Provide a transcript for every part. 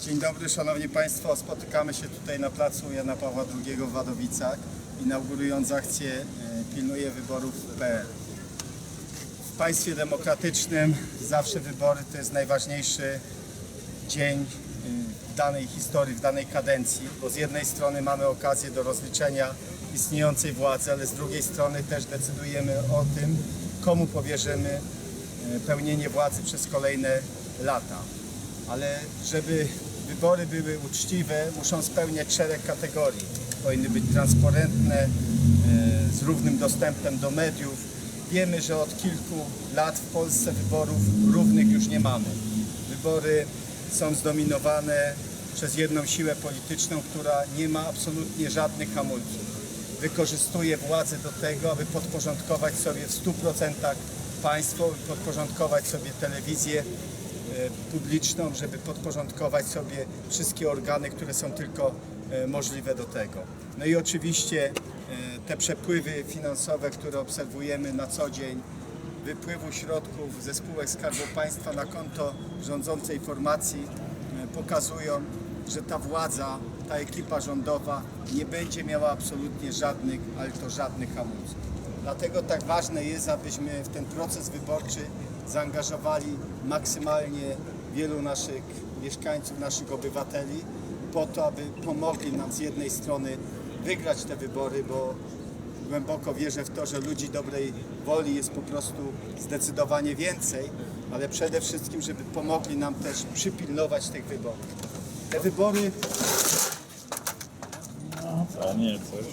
Dzień dobry, Szanowni Państwo. Spotykamy się tutaj na placu Jana Pawła II w Wadowicach, inaugurując akcję e, Pilnuje Wyborów.pl. W państwie demokratycznym zawsze wybory to jest najważniejszy dzień y, w danej historii, w danej kadencji, bo z jednej strony mamy okazję do rozliczenia istniejącej władzy, ale z drugiej strony też decydujemy o tym, komu powierzymy y, pełnienie władzy przez kolejne lata. Ale żeby wybory były uczciwe, muszą spełniać szereg kategorii. Powinny być transparentne, y, z równym dostępem do mediów. Wiemy, że od kilku lat w Polsce wyborów równych już nie mamy. Wybory są zdominowane przez jedną siłę polityczną, która nie ma absolutnie żadnych hamulców. Wykorzystuje władzę do tego, aby podporządkować sobie w 100% państwo, podporządkować sobie telewizję e, publiczną, żeby podporządkować sobie wszystkie organy, które są tylko e, możliwe do tego. No i oczywiście e, te przepływy finansowe, które obserwujemy na co dzień, wypływu środków ze spółek Skarbu Państwa na konto rządzącej formacji e, pokazują, że ta władza, ta ekipa rządowa nie będzie miała absolutnie żadnych, ale to żadnych hamulców. Dlatego tak ważne jest, abyśmy w ten proces wyborczy zaangażowali maksymalnie wielu naszych mieszkańców, naszych obywateli po to, aby pomogli nam z jednej strony wygrać te wybory, bo głęboko wierzę w to, że ludzi dobrej woli jest po prostu zdecydowanie więcej, ale przede wszystkim, żeby pomogli nam też przypilnować tych wyborów. Te wybory, A nie, coś.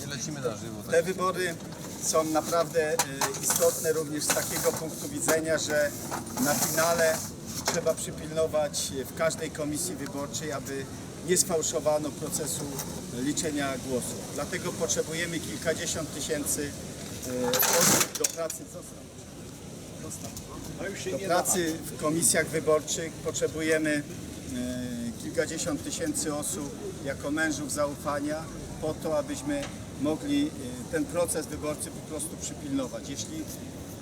Nie lecimy na żywo. Te wybory są naprawdę y, istotne również z takiego punktu widzenia, że na finale trzeba przypilnować w każdej komisji wyborczej, aby nie sfałszowano procesu liczenia głosów. Dlatego potrzebujemy kilkadziesiąt tysięcy y, osób do pracy. Do pracy w komisjach wyborczych potrzebujemy e, kilkadziesiąt tysięcy osób jako mężów zaufania po to, abyśmy mogli e, ten proces wyborczy po prostu przypilnować. Jeśli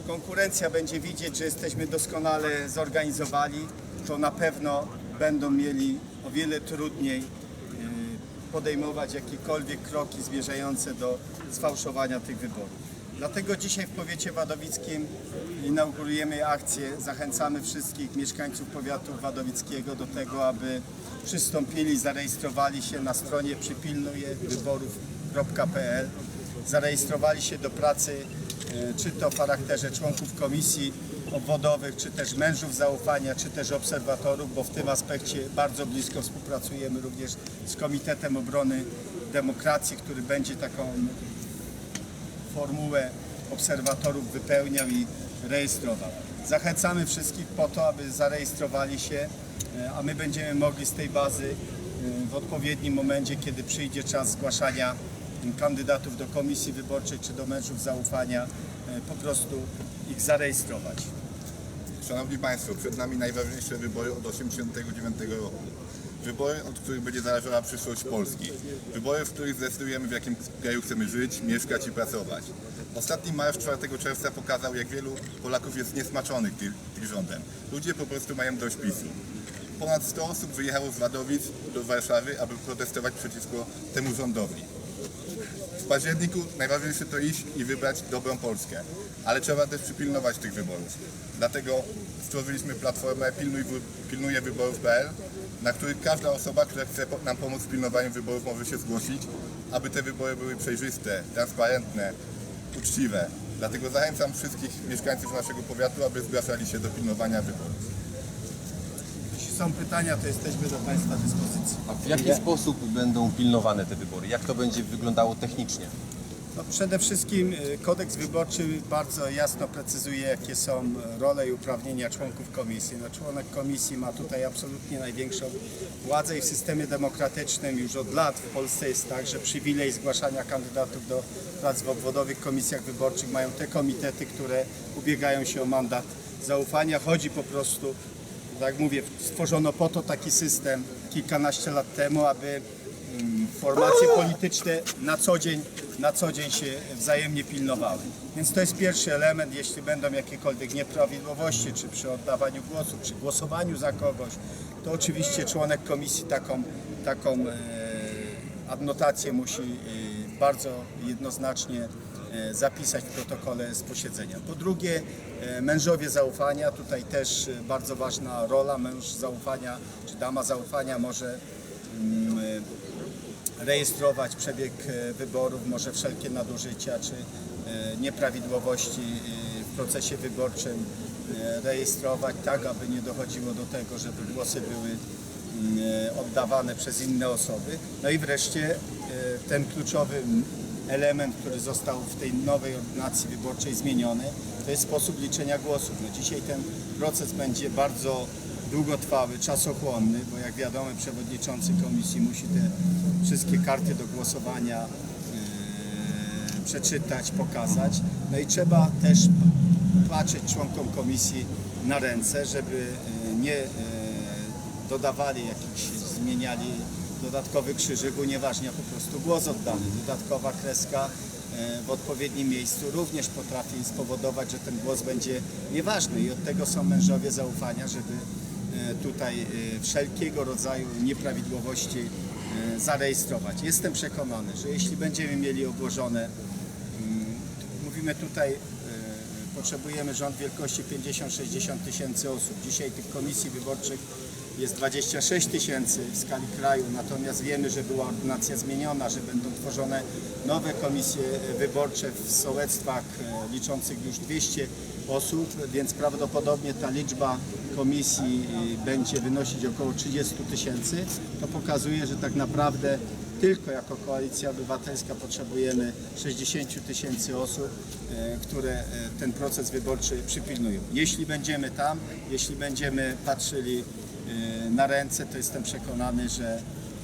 konkurencja będzie widzieć, że jesteśmy doskonale zorganizowani, to na pewno będą mieli o wiele trudniej e, podejmować jakiekolwiek kroki zmierzające do sfałszowania tych wyborów. Dlatego dzisiaj w powiecie wadowickim inaugurujemy akcję. Zachęcamy wszystkich mieszkańców powiatu wadowickiego do tego, aby przystąpili, zarejestrowali się na stronie zarejestrowali się do pracy e, czy to w charakterze członków komisji obwodowych, czy też mężów zaufania, czy też obserwatorów, bo w tym aspekcie bardzo blisko współpracujemy również z Komitetem Obrony Demokracji, który będzie taką formułę obserwatorów wypełniał i rejestrował. Zachęcamy wszystkich po to, aby zarejestrowali się, e, a my będziemy mogli z tej bazy e, w odpowiednim momencie, kiedy przyjdzie czas zgłaszania kandydatów do komisji wyborczej czy do mężów zaufania, e, po prostu ich zarejestrować. Szanowni Państwo, przed nami najważniejsze wybory od 1989 roku. Wybory, od których będzie zależała przyszłość Polski. Wybory, w których zdecydujemy, w jakim kraju chcemy żyć, mieszkać i pracować. Ostatni marsz 4 czerwca pokazał, jak wielu Polaków jest niesmaczonych tym, rządem. Ludzie po prostu mają dość PiSu. Ponad 100 osób wyjechało z Wadowic do Warszawy, aby protestować przeciwko temu rządowi. W październiku najważniejsze to iść i wybrać dobrą Polskę, ale trzeba też przypilnować tych wyborów. Dlatego stworzyliśmy platformę Pilnuj, Pilnuje Wyborów.pl, na której każda osoba, która chce nam pomóc w pilnowaniu wyborów może się zgłosić, aby te wybory były przejrzyste, transparentne, uczciwe. Dlatego zachęcam wszystkich mieszkańców naszego powiatu, aby zgłaszali się do pilnowania wyborów. Są pytania, to jesteśmy do Państwa dyspozycji. A w jaki sposób będą pilnowane te wybory? Jak to będzie wyglądało technicznie? No przede wszystkim y, kodeks wyborczy bardzo jasno precyzuje, jakie są y, role i uprawnienia członków komisji. No, członek komisji ma tutaj absolutnie największą władzę i w systemie demokratycznym już od lat w Polsce jest tak, że przywilej zgłaszania kandydatów do prac w obwodowych komisjach wyborczych mają te komitety, które ubiegają się o mandat zaufania. Chodzi po prostu, tak mówię, stworzono po to taki system kilkanaście lat temu, aby mm, formacje polityczne na co dzień, na co dzień się wzajemnie pilnowały. Więc to jest pierwszy element, jeśli będą jakiekolwiek nieprawidłowości, czy przy oddawaniu głosu, czy głosowaniu za kogoś, to oczywiście członek komisji taką, taką e, adnotację musi e, bardzo jednoznacznie zapisać w protokole z posiedzenia. Po drugie, e, mężowie zaufania, tutaj też e, bardzo ważna rola, męż zaufania czy dama zaufania może mm, e, rejestrować przebieg e, wyborów, może wszelkie nadużycia czy e, nieprawidłowości e, w procesie wyborczym e, rejestrować tak, aby nie dochodziło do tego, żeby głosy były mm, e, oddawane przez inne osoby. No i wreszcie e, ten kluczowy element, który został w tej nowej ordynacji wyborczej zmieniony, to jest sposób liczenia głosów. No dzisiaj ten proces będzie bardzo długotrwały, czasochłonny, bo jak wiadomo przewodniczący komisji musi te wszystkie karty do głosowania e, przeczytać, pokazać. No i trzeba też patrzeć członkom komisji na ręce, żeby e, nie e, dodawali jakichś, zmieniali dodatkowy krzyżyk, unieważnia po prostu głos oddany. Dodatkowa kreska e, w odpowiednim miejscu również potrafi spowodować, że ten głos będzie nieważny i od tego są mężowie zaufania, żeby e, tutaj e, wszelkiego rodzaju nieprawidłowości zarejestrować. Jestem przekonany, że jeśli będziemy mieli obłożone, mm, mówimy tutaj, potrzebujemy rząd wielkości 50-60 tysięcy osób. Dzisiaj tych komisji wyborczych jest 26 tysięcy w skali kraju, natomiast wiemy, że była ordynacja zmieniona, że będą tworzone nowe komisje wyborcze w sołectwach e, liczących już 200 osób, więc prawdopodobnie ta liczba komisji e, będzie wynosić około 30 tysięcy. To pokazuje, że tak naprawdę tylko jako Koalicja Obywatelska potrzebujemy 60 tysięcy osób, e, które ten proces wyborczy przypilnują. Jeśli będziemy tam, jeśli będziemy patrzyli na ręce, to jestem przekonany, że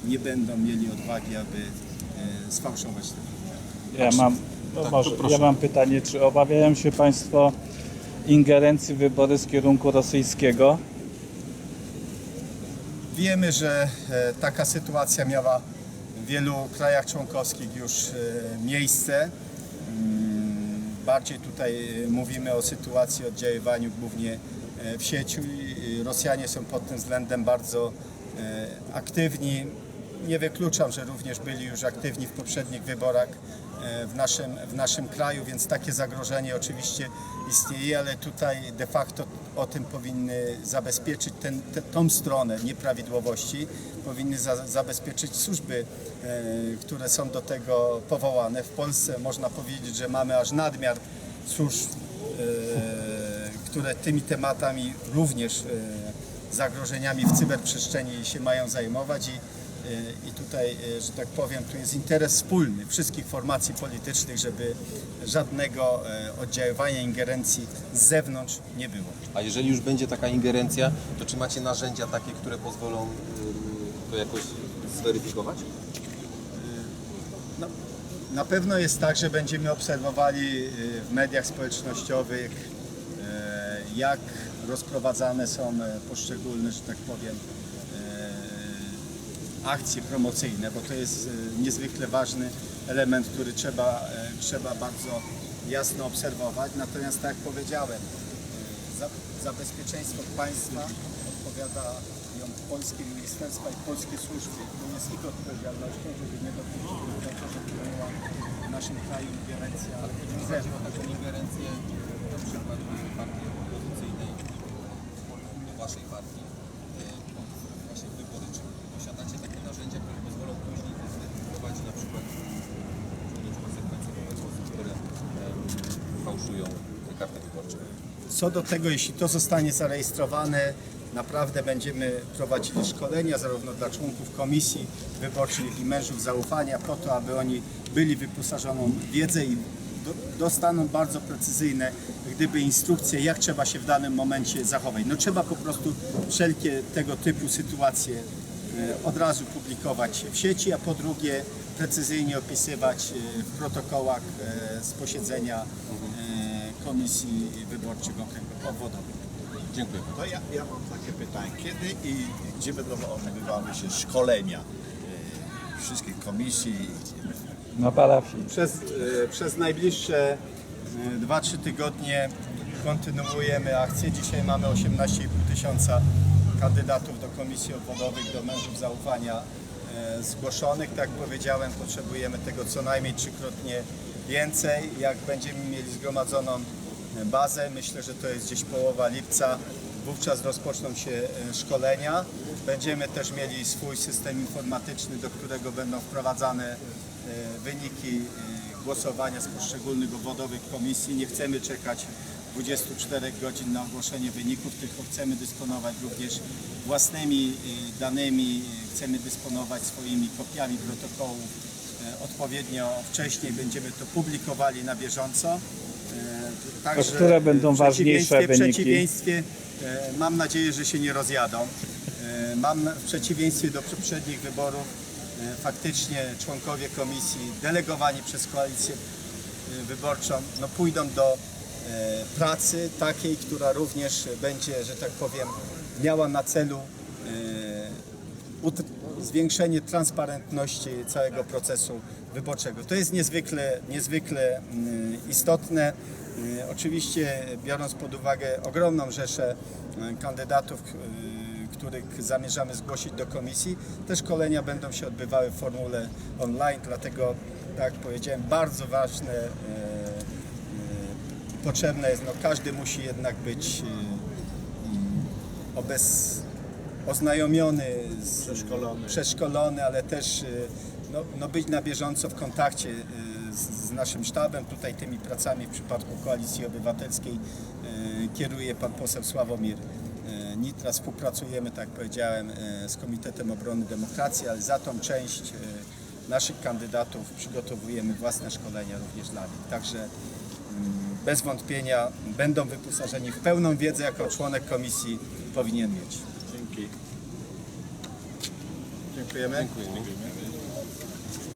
nie będą mieli odwagi, aby e, sfałszować te wybory. Ja mam, no Tak, może, ja mam pytanie, czy obawiają się Państwo ingerencji w wybory z kierunku rosyjskiego? Wiemy, że e, taka sytuacja miała w wielu krajach członkowskich już e, miejsce. Mm, Bardziej tutaj e, mówimy o sytuacji oddziaływaniu głównie e, w sieci. Rosjanie są pod tym względem bardzo e, aktywni. Nie wykluczam, że również byli już aktywni w poprzednich wyborach e, w naszym, w naszym kraju, więc takie zagrożenie oczywiście istnieje, ale tutaj de facto o tym powinny zabezpieczyć ten, te, tą stronę nieprawidłowości, powinny za, zabezpieczyć służby, e, które są do tego powołane. W Polsce można powiedzieć, że mamy aż nadmiar służb, e, które tymi tematami również e, zagrożeniami w cyberprzestrzeni się mają zajmować i, e, i tutaj, e, że tak powiem, tu jest interes wspólny wszystkich formacji politycznych, żeby żadnego oddziaływania, ingerencji z zewnątrz nie było. A jeżeli już będzie taka ingerencja, to czy macie narzędzia takie, które pozwolą to jakoś zweryfikować? No, na pewno jest tak, że będziemy obserwowali y, w mediach społecznościowych, jak rozprowadzane są e, poszczególne, że tak powiem, e, akcje promocyjne, bo to jest e, niezwykle ważny element, który trzeba, trzeba bardzo jasno obserwować. Natomiast tak jak powiedziałem, za, za bezpieczeństwo państwa odpowiadają polskie ministerstwa i polskie służby. To jest ich odpowiedzialnością, żeby nie dopuścić do tego, żeby była w naszym kraju ingerencja z zewnątrz. taką ingerencję na przykład partii opozycyjnej do waszej partii e, właśnie w wybory. Czy posiadacie takie narzędzia, które pozwolą później to zweryfikować na przykład wziąć konsekwencje wobec osób, które em, fałszują Co do tego, jeśli to zostanie zarejestrowane, naprawdę będziemy prowadzili szkolenia zarówno dla członków komisji wyborczych, i mężów zaufania po to, aby oni byli wyposażoną w wiedzę i do, dostaną bardzo precyzyjne gdyby instrukcje, jak trzeba się w danym momencie zachować. No trzeba po prostu wszelkie tego typu sytuacje e, od razu publikować w sieci, a po drugie precyzyjnie opisywać e, w protokołach e, z posiedzenia komisji wyborczych okręgów obwodowych. Dziękuję. To ja, ja mam takie pytanie. Kiedy i gdzie będą odbywały się szkolenia e, wszystkich komisji? Na parafii. Przez, e, przez najbliższe e, 2-3 tygodnie kontynuujemy akcję. Dzisiaj mamy 18,5 tysiąca kandydatów do komisji obwodowych do mężów zaufania e, zgłoszonych. Tak jak powiedziałem, potrzebujemy tego co najmniej trzykrotnie więcej. Jak będziemy mieli zgromadzoną e, bazę, myślę, że to jest gdzieś połowa lipca, wówczas rozpoczną się e, szkolenia. Będziemy też mieli swój system informatyczny, do którego będą wprowadzane e, wyniki e, głosowania z poszczególnych obwodowych komisji. Nie chcemy czekać 24 godzin na ogłoszenie wyników, tylko chcemy dysponować również własnymi danymi, chcemy dysponować swoimi kopiami protokołów odpowiednio wcześniej. Będziemy to publikowali na bieżąco. E, Także które będą w przeciwieństwie- ważniejsze w wyniki? przeciwieństwie, e, mam nadzieję, że się nie rozjadą. E, Mam w przeciwieństwie do poprzednich wyborów e, faktycznie członkowie komisji delegowani przez koalicję e, wyborczą no, pójdą do e, pracy takiej, która również będzie, że tak powiem, miała na celu e, zwiększenie transparentności całego procesu wyborczego. To jest niezwykle, niezwykle mm, istotne. Y, Oczywiście biorąc pod uwagę ogromną rzeszę y, kandydatów, y, których zamierzamy zgłosić do komisji, te szkolenia będą się odbywały w formule online, dlatego tak jak powiedziałem, bardzo ważne, potrzebne jest, no każdy musi jednak być y, obez, oznajomiony, z, Przeszkolony. przeszkolony, ale też y, no, no być na bieżąco w kontakcie y, z, z naszym sztabem. Tutaj tymi pracami w przypadku Koalicji Obywatelskiej y, kieruje pan poseł Sławomir Nitras. Współpracujemy, tak jak powiedziałem, z Komitetem Obrony Demokracji, ale za tą część naszych kandydatów przygotowujemy własne szkolenia również dla nich. Także mm, bez wątpienia będą wyposażeni w pełną wiedzę, jaką członek komisji powinien mieć. Dziękujemy. Dziękujemy.